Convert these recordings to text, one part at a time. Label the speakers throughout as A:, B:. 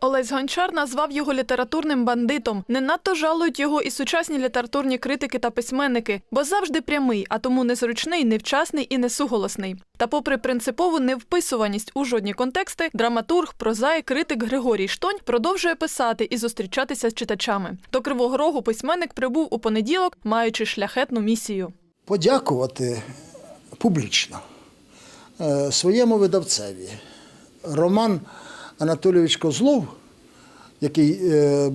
A: Олесь Гончар назвав його літературним бандитом. Не надто жалують його і сучасні літературні критики та письменники, бо завжди прямий, а тому незручний, невчасний і несуголосний. Та, попри принципову невписуваність у жодні контексти, драматург, прозаїк, критик Григорій Штонь продовжує писати і зустрічатися з читачами. До Кривого Рогу письменник прибув у понеділок, маючи шляхетну місію.
B: подякувати публічно е, своєму видавцеві. Роман Анатолійович Козлов, який, е,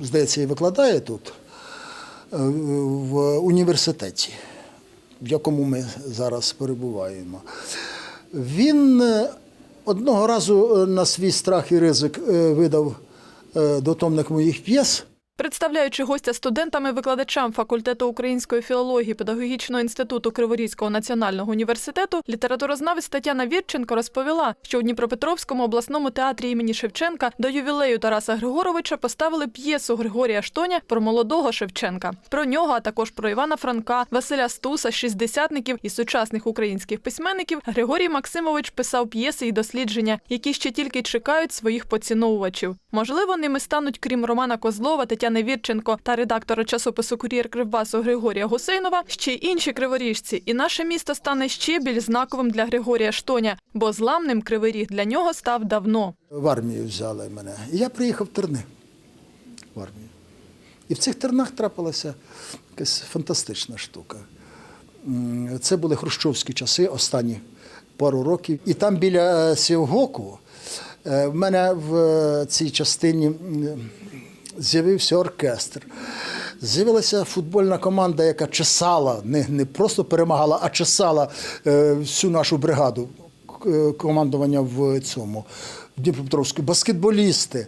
B: здається, і викладає тут, е, в університеті, в якому ми зараз перебуваємо. Він е, одного разу на свій страх і ризик видав дотомник моїх п'єс.
A: Представляючи гостя студентам і викладачам факультету української філології педагогічного інституту Криворізького національного університету, літературознавець Тетяна Вірченко розповіла, що у Дніпропетровському обласному театрі імені Шевченка до ювілею Тараса Григоровича поставили п'єсу Григорія Штоня про молодого Шевченка. Про нього, а також про Івана Франка, Василя Стуса, шістдесятників і сучасних українських письменників. Григорій Максимович писав п'єси і дослідження, які ще тільки чекають своїх поціновувачів. Можливо, ними стануть, крім Романа Козлова, Тетяни Вірченко та редактора часопису Кур'єр Кривбасу Григорія Гусейнова, ще й інші криворіжці. І наше місто стане ще більш знаковим для Григорія Штоня, бо зламним кривий ріг для нього став давно.
B: В армію взяли мене. Я приїхав в Терни в армію. І в цих тернах трапилася якась фантастична штука. Це були хрущовські часи, останні пару років. І там біля е, Сівгоку е, в мене в е, цій частині з'явився оркестр. З'явилася футбольна команда, яка чесала, не, не просто перемагала, а чесала е, всю нашу бригаду к- командування в цьому в Дніпропетровську, баскетболісти,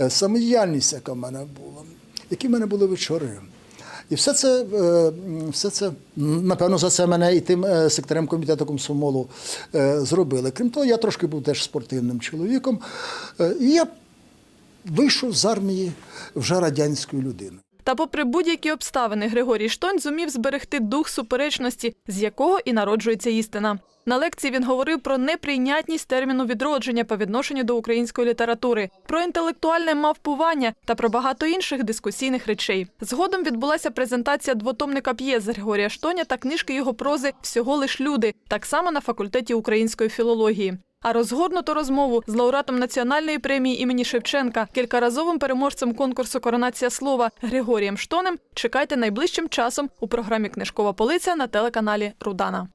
B: е, самодіяльність, яка в мене була, які в мене були вечори. І все це, е, все це, напевно, за це мене і тим е, секретарем комітету комсомолу е, зробили. Крім того, я трошки був теж спортивним чоловіком. Е, І я вийшов з армії вже радянською людиною.
A: Та, попри будь-які обставини, Григорій Штонь зумів зберегти дух суперечності, з якого і народжується істина. На лекції він говорив про неприйнятність терміну відродження по відношенню до української літератури, про інтелектуальне мавпування та про багато інших дискусійних речей. Згодом відбулася презентація двотомника п'єс Григорія Штоня та книжки його прози Всього лиш люди, так само на факультеті української філології. А розгорнуту розмову з лауреатом національної премії імені Шевченка, кількаразовим переможцем конкурсу Коронація слова Григорієм Штонем чекайте найближчим часом у програмі Книжкова полиця на телеканалі Рудана.